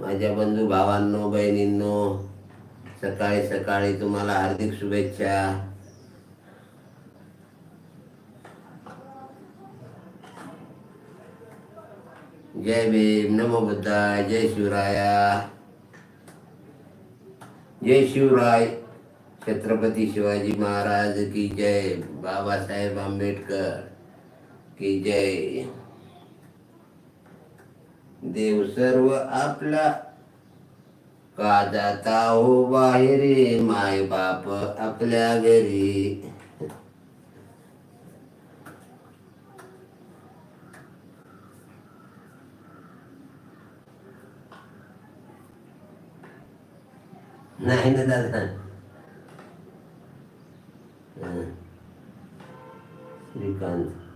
माझ्या बंधू भावांनो बहिणींनो सकाळी सकाळी तुम्हाला हार्दिक शुभेच्छा. जय भीम नमो बुद्धा जय शिवराया. जय शिवराय छत्रपती शिवाजी महाराज की जय बाबासाहेब आंबेडकर की जय. देव सर्व आपला. का जाता हो बाहेर? माय बाप आपल्या घरी. नाही ना दादा. श्रीकांत.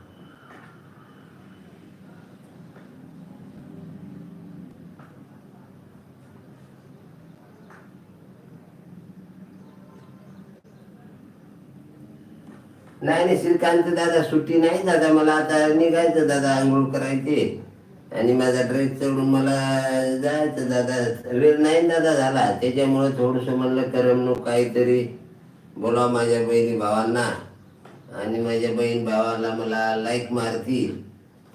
नाही नाही श्रीकांत दादा सुट्टी नाही दादा मला आता निघायचं दादा आंघोळ करायची. आणि माझा ड्रेस चढून मला जायचं दादा. वेळ नाही दादा झाला. त्याच्यामुळे थोडंसं म्हणलं करमणूक काहीतरी. बोला माझ्या बहिणी भावांना. आणि माझ्या बहीण भावाला मला लाईक मारतील.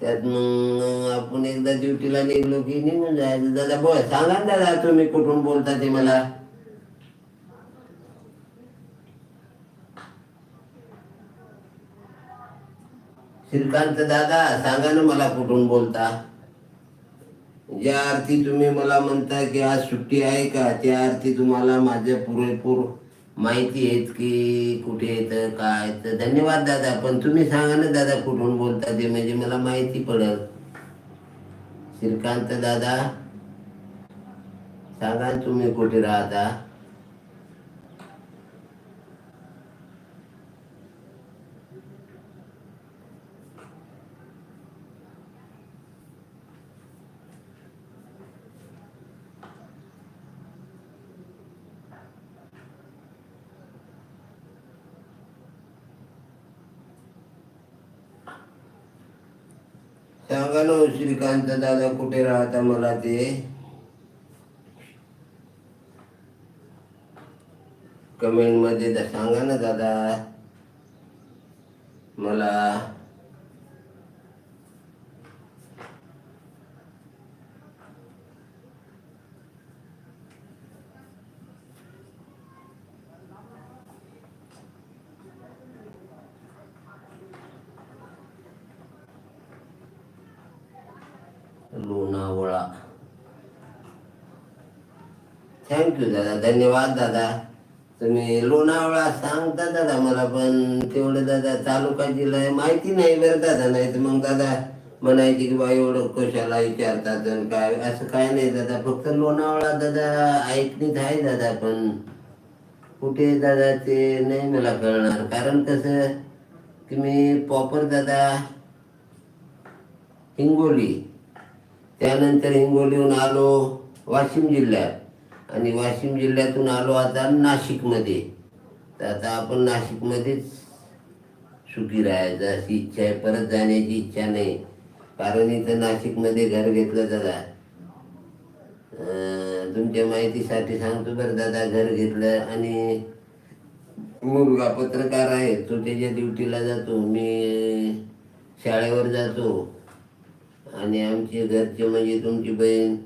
त्यात मग आपण एकदा ड्युटीला निघलो की निघून जायचं. दादा बोल सांगा ना दादा तुम्ही कुठून बोलता ते मला. श्रीकांत दादा सांगा ना मला कुठून बोलता? ज्या अर्थी तुम्ही मला म्हणता की आज सुट्टी आहे का? त्या अर्थी तुम्हाला माझ्या पुरेपूर माहिती आहेत की कुठे येतं काय तर धन्यवाद दादा पण तुम्ही सांगा ना दादा कुठून बोलता ते म्हणजे मला माहिती पडेल. श्रीकांत दादा सांगा तुम्ही कुठे राहता? सांगा ना श्रीकांत दादा कुठे राहता मला ते? कमेंटमध्ये सांगा ना दादा. मला लोणावळा थँक्यू दादा धन्यवाद दादा तुम्ही लोणावळा सांगता दादा मला पण तेवढं दादा तालुका जिल्हा माहिती नाही बरं दादा नाही तर मग दादा म्हणायचे की बा एवढं कशाला विचारतात काय असं काय नाही दादा फक्त लोणावळा दादा ऐकणीत आहे दादा पण कुठे दादा ते नाही मला कळणार कारण कसं की मी प्रॉपर दादा हिंगोली त्यानंतर हिंगोलीहून आलो वाशिम जिल्ह्यात. आणि वाशिम जिल्ह्यातून आलो आता नाशिकमध्ये. तर आता आपण नाशिकमध्येच सुखी राहायचं अशी इच्छा आहे. परत जाण्याची इच्छा नाही. कारण इथं नाशिकमध्ये घर घेतलं दादा तुमच्या माहितीसाठी सांगतो बरं दादा घर घेतलं आणि मुलगा पत्रकार आहे. तो त्याच्या ड्युटीला जातो. मी शाळेवर जातो. आणि आमचे घरचे म्हणजे तुमची बहीण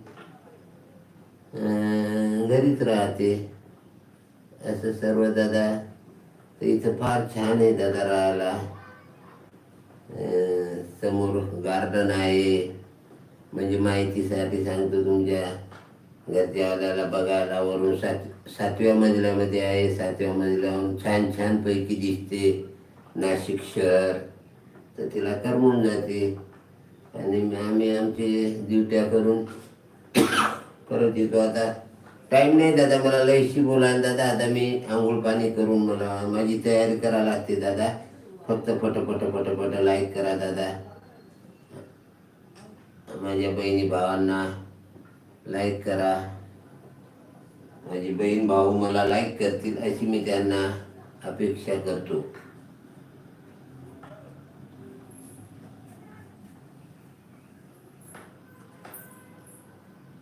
घरीच राहते. असं सर्व दादा तर इथं फार छान आहे दादा राहायला. समोर गार्डन आहे. म्हणजे माहितीसाठी सांगतो तुमच्या घरच्यावाल्याला बघायला वरून सात सातव्या मजल्यामध्ये आहे. सातव्या मजल्यावरून छान छान पैकी दिसते. नाशिक शहर. तर तिला करमून जाते. आणि आम्ही आमचे ड्युट्या करून परत येतो. आता टाईम नाही दादा मला लयशी बोलायला दादा. आता मी आंघोळ पाणी करून मला माझी तयारी करायला लागते दादा. फक्त पटपट पटपट लाईक करा दादा. माझ्या बहिणी भावांना लाईक करा. माझी बहीण भाऊ मला लाईक करतील अशी मी त्यांना अपेक्षा करतो.